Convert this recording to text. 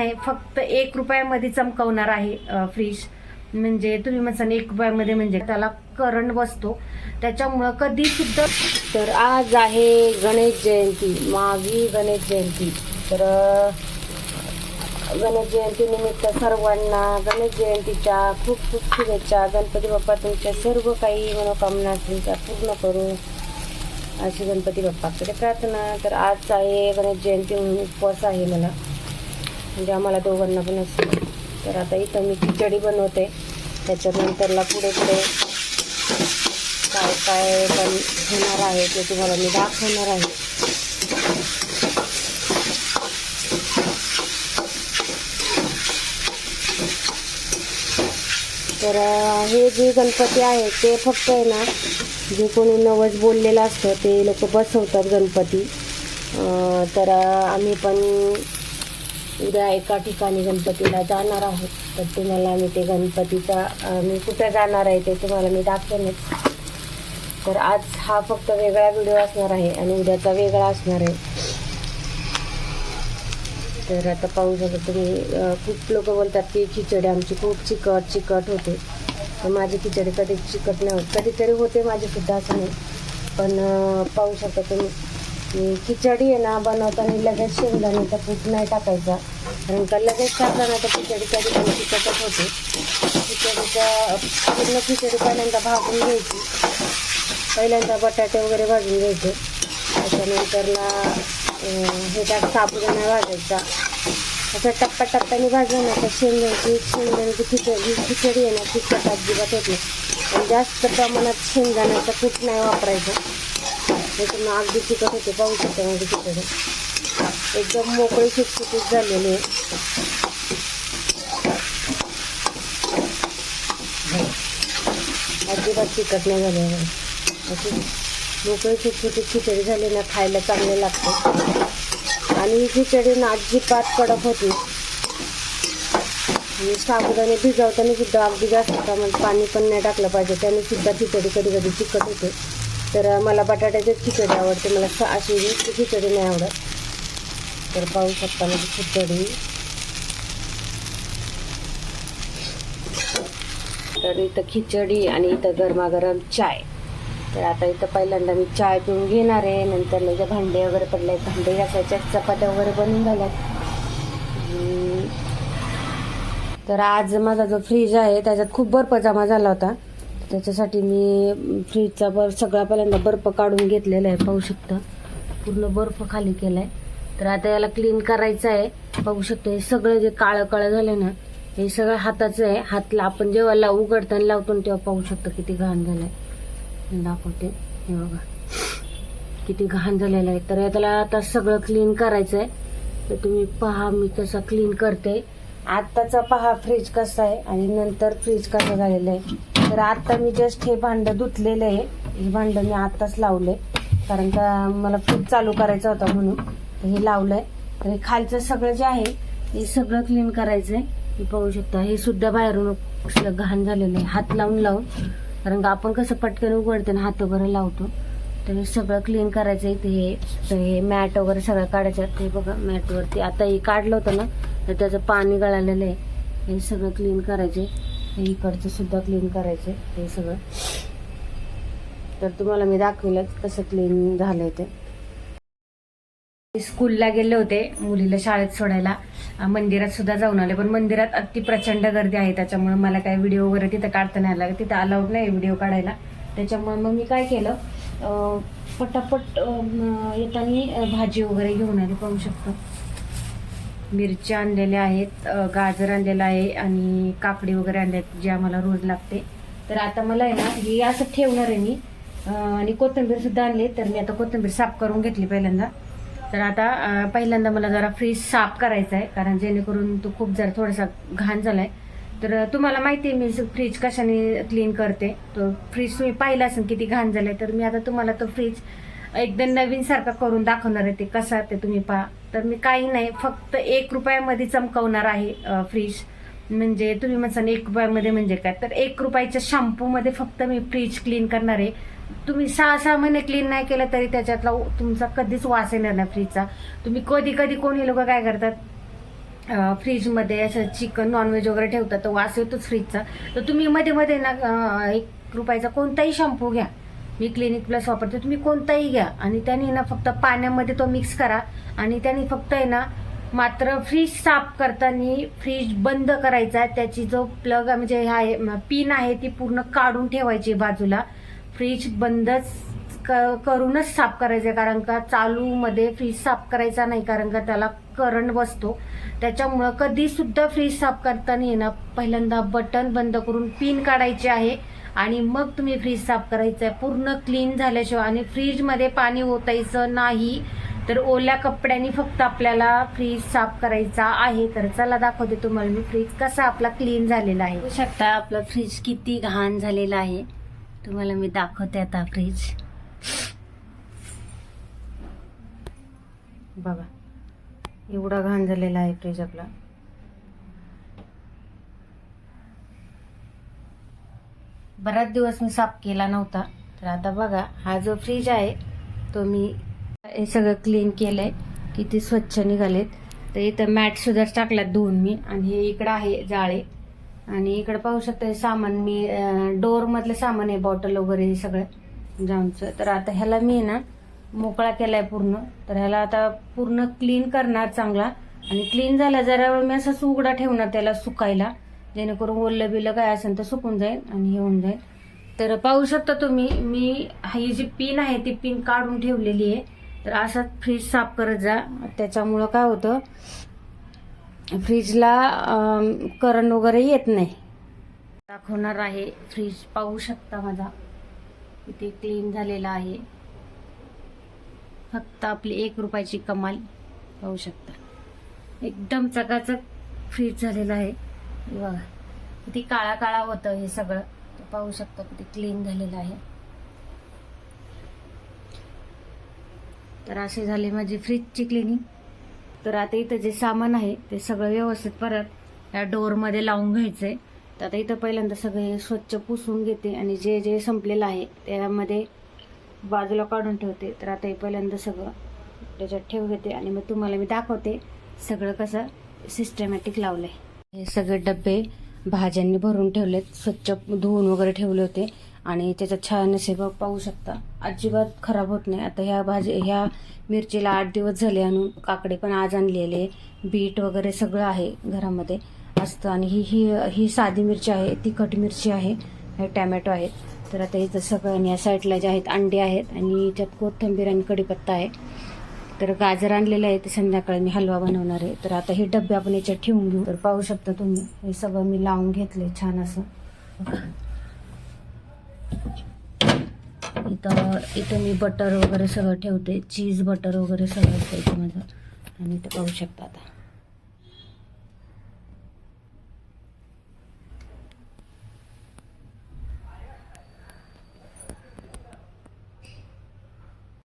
नाही फक्त एक रुपयामध्ये चमकवणार आहे फ्रीज. म्हणजे तुम्ही म्हणसान एक रुपयामध्ये म्हणजे त्याला करंट बसतो. त्याच्यामुळं कधी सुद्धा तर आज आहे गणेश जयंती मागी गणेश जयंती. तर गणेश जयंतीनिमित्त सर्वांना गणेश जयंतीच्या खूप खूप शुभेच्छा. गणपती बाप्पा तुमच्या सर्व काही मनोकामना तुमच्या पूर्ण करू. अशी गणपती बाप्पाकडे प्रार्थना. तर आज आहे गणेश जयंती म्हणून उपवास आहे मला. म्हणजे आम्हाला दोघांना पण असते तर आता इथं मी खिचडी बनवते. त्याच्यानंतरला पुढे पुढे काय काय पण होणार आहे ते तुम्हाला मी दाखवणार आहे. तर हे जे गणपती आहे ते फक्त आहे ना जे कोणी नवस बोललेलं असतं ते लोक बसवतात गणपती. तर आम्ही पण उद्या एका ठिकाणी गणपतीला जाणार आहोत. तर तुम्हाला मी ते गणपतीचा मी कुठे जाणार आहे ते तुम्हाला मी दाखवेनच तर आज हा फक्त वेगळा व्हिडिओ असणार आहे आणि उद्याचा वेगळा असणार आहे. तर आता पाहू शकता तुम्ही खूप लोक बोलतात की खिचडी आमची खूप चिकट चिकट होते. तर माझी खिचडी कधीच चिकट नाही होत कधीतरी होते माझी सुद्धा असं नाही. पण पाहू शकता तुम्ही. की खिचडी आहे ना बनवताना लगेच शेंगदाण्याचा पीठ नाही टाकायचा. कारण का लगेच टाकला ना तर खिचडी कधी कधी होते. खिचडीचा पूर्ण खिचडी पहिल्यांदा भाजून घ्यायची. पहिल्यांदा बटाटे वगैरे भाजून घ्यायचे. त्याच्यानंतरला ना हे त्यात साबुदाणा भाजायचा. असं टप्प्याटप्प्याने भाजलं ना तर शेंगदाण्याची शेंगदाण्याची खिचडी खिचडी आहे ना तिखट अजिबात होत नाही. आणि जास्त प्रमाणात शेंगदाण्याचं पीठ नाही वापरायचं. त्याच्यामुळे अगदी तिखट होते पाहू शकता माझी खिचडी एकदम मोकळी सुटसुटीत झालेली आहे. अजिबात तिखट नाही झाले अशी मोकळी सुटसुटीत खिचडी झाली ना खायला चांगले लागते आणि ही खिचडी ना अजिबात कडक होती. आणि साबुदाणे भिजवताना सुद्धा अगदी जास्त प्रमाणात पाणी पण नाही टाकलं पाहिजे. त्याने सुद्धा खिचडी कधी कधी चिकट होते. तर मला बटाट्याचीच खिचडी आवडते. मला अशी खिचडी नाही आवडत. तर पाहू शकता माझी खिचडी. तर इथं खिचडी आणि इथं गरमागरम चाय. तर आता इथं पहिल्यांदा मी चाय पिऊन घेणार आहे. नंतर म्हणजे भांडे वगैरे पडले भांडे घासायच्या चपात्या वगैरे बनवून झाल्यात. तर आज माझा जो फ्रीज आहे त्याच्यात खूप बर्फ जमा झाला होता. त्याच्यासाठी मी फ्रीजचा बर सगळा पहिल्यांदा बर्फ काढून घेतलेला आहे पाहू शकता. पूर्ण बर्फ खाली केला आहे तर आता याला क्लीन करायचं आहे. पाहू शकतो हे सगळं जे काळं काळं झालं ना हे सगळं हाताचं आहे. हातला आपण जेव्हा लावू उघडताना लावतो तेव्हा पाहू शकतो किती घाण झालंय. आहे दाखवते. हे बघा. किती घाण झालेलं आहे. तर त्याला आता सगळं क्लीन करायचं आहे तर तुम्ही पहा मी कसं क्लीन करते. आत्ताचा पहा फ्रीज कसा आहे आणि नंतर फ्रीज कसं झालेलं आहे. तर आता मी जस्ट हे भांडं धुतलेलं आहे. हे भांडं मी आत्ताच लावले कारण का मला फ्रीज चालू करायचा होता म्हणून. हे लावलंय. तर हे खालचं सगळं जे आहे हे सगळं क्लीन करायचं आहे हे पाहू शकता. हे सुद्धा बाहेरून कसलं घाण झालेलं आहे. हात लावून लावून. कारण का आपण कसं पटकन उघडते ना हात वगैरे लावतो. तर हे सगळं क्लीन करायचं ते हे तर हे मॅट वगैरे सगळं काढायचं. ते बघा मॅटवरती. आता हे काढलं होतं ना तर त्याचं पाणी गळालेलं आहे. हे सगळं क्लीन करायचे हे इकडचं सुद्धा क्लीन करायचे हे सगळं. तर तुम्हाला मी दाखवलंच कसं क्लीन झालंय ते. स्कूलला गेले होते मुलीला शाळेत सोडायला. मंदिरात सुद्धा जाऊन आले पण मंदिरात अति प्रचंड गर्दी आहे त्याच्यामुळे मला काय व्हिडिओ वगैरे तिथं काढता नाही आला. तिथं अलाउड नाही व्हिडिओ काढायला. त्याच्यामुळे मग मी काय केलं पटापट येताना भाजी वगैरे घेऊन आली पाहू शकतो. मिरच्या आणलेल्या आहेत गाजर आणलेलं आहे आणि काकडी वगैरे आणले आहेत जे आम्हाला रोज लागते. तर आता मला आहे ना हे असं ठेवणार आहे मी. आणि कोथिंबीरसुद्धा आणली तर मी आता कोथिंबीर साफ करून घेतली पहिल्यांदा. तर आता पहिल्यांदा मला जरा फ्रीज साफ करायचा आहे कारण जेणेकरून तो खूप जरा थोडासा घाण झाला आहे तर तुम्हाला माहिती आहे मी फ्रीज कशाने क्लीन करते. तो फ्रीज तुम्ही पाहिला असेल किती घाण झालाय तर मी आता तुम्हाला तो फ्रीज एकदम नवीन सारखं करून दाखवणार आहे ते कसं ते तुम्ही पहा. तर मी काही नाही फक्त एक रुपयामध्ये चमकवणार आहे फ्रीज म्हणजे तुम्ही म्हणसान एक रुपयामध्ये म्हणजे काय? तर एक रुपयाच्या शॅम्पूमध्ये फक्त मी फ्रीज क्लीन करणार आहे. तुम्ही सहा सहा महिने क्लीन नाही केलं तरी त्याच्यातला तुमचा कधीच वास येणार नाही फ्रीजचा तुम्ही कधी कधी कोणी लोक काय करतात फ्रीजमध्ये असं चिकन नॉनव्हेज वगैरे ठेवतात तर वास येतोच फ्रीजचा तर तुम्ही मध्ये मध्ये ना एक रुपयाचा कोणताही शॅम्पू घ्या. मी क्लिनिक प्लस वापरते तुम्ही कोणताही घ्या. आणि त्याने ना फक्त पाण्यामध्ये तो मिक्स करा. आणि त्याने फक्त आहे ना मात्र फ्रीज साफ करताना फ्रीज बंद करायचा. त्याची जो प्लग म्हणजे हा आहे, पिन आहे ती पूर्ण काढून ठेवायची बाजूला. फ्रीज बंदच क- करूनच साफ करायचं. कारण का चालूमध्ये फ्रीज साफ करायचा नाही. कारण का त्याला करंट बसतो. त्याच्यामुळं कधी सुद्धा फ्रीज साफ करताना आहे ना पहिल्यांदा बटन बंद करून पिन काढायचे आहे. आणि मग तुम्ही फ्रीज साफ करायचं आहे पूर्ण क्लीन झाल्याशिवाय आणि फ्रीजमध्ये पाणी ओतायचं नाही तर ओल्या कपड्यांनी फक्त आपल्याला फ्रीज साफ करायचा आहे. तर चला दाखवते तुम्हाला मी फ्रीज कसा आपला क्लीन झालेला आहे. बघू शकता आपला फ्रीज किती घाण झालेला आहे. तुम्हाला मी दाखवते आता फ्रीज बघा एवढा घाण झालेला आहे फ्रीज आपला. बराच दिवस मी साफ केला नव्हता. तर आता बघा हा जो फ्रीज आहे तो मी हे सगळं क्लीन केलं आहे किती स्वच्छ निघालेत. तर इथं मॅटसुद्धा टाकल्यात धुवून मी आणि हे इकडं आहे जाळे. आणि इकडं पाहू शकता हे सामान मी डोअरमधलं सामान आहे बॉटल वगैरे हे सगळं. म्हणजे जाऊनचं तर आता ह्याला मी ना मोकळा केलाय पूर्ण. तर ह्याला आता पूर्ण क्लीन करणार चांगला. आणि क्लीन झाला जरा मी असं उघडा ठेवणार त्याला सुकायला. जेणेकरून ओल्लं बिलं काय असेल तर सुकून जाईल आणि हे होऊन जाईल. तर पाहू शकता तुम्ही मी ही जी पिन आहे ती पिन काढून ठेवलेली आहे. तर असंच फ्रीज साफ करत जा. त्याच्यामुळं काय होतं फ्रीजला करंट वगैरे येत नाही. दाखवणार आहे फ्रीज पाहू शकता माझा इथे क्लीन झालेला आहे. फक्त आपली एक रुपयाची कमाल. पाहू शकता. एकदम चकाचक फ्रीज झालेला आहे. बघा किती काळा काळा होतं हे सगळं पाहू शकता किती क्लीन झालेलं आहे. तर अशी झाली माझी फ्रीजची क्लिनिंग तर आता इथं जे सामान आहे ते सगळं व्यवस्थित परत या डोअरमध्ये लावून घ्यायचंय. तर आता इथं पहिल्यांदा सगळे स्वच्छ पुसून घेते आणि जे जे संपलेलं आहे त्यामध्ये बाजूला काढून ठेवते. तर आता हे पहिल्यांदा सगळं त्याच्यात ठेव घेते आणि मग तुम्हाला मी दाखवते सगळं कसं सिस्टमॅटिक लावलंय. हे सगळे डबे भाज्यांनी भरून ठेवलेत. स्वच्छ धुवून वगैरे ठेवले होते. आणि त्याच्यात छान असे बघ पाहू शकता. अजिबात खराब होत नाही. आता ह्या भाजी ह्या मिरचीला आठ दिवस झाले आणून काकडे पण आज आणलेले. बीट वगैरे सगळं आहे घरामध्ये. असतं आणि ही ही ही साधी मिरची आहे तिखट मिरची आहे हे टॅमॅटो आहेत. तर आता इथं सगळं आणि या साईडला जे आहेत अंडे आहेत. आणि याच्यात कोथिंबीर आणि कढीपत्ता आहे. तर गाजर आणलेलं आहे ते संध्याकाळी मी हलवा बनवणार आहे. तर आता हे डबे आपण याच्यात ठेवून घेऊ. तर पाहू शकता तुम्ही हे सगळं मी लावून घेतले छान असं. इथं इथं मी बटर वगैरे सगळं ठेवते. चीज बटर वगैरे सगळं असतं इथं माझं. आणि इथं पाहू शकता आता.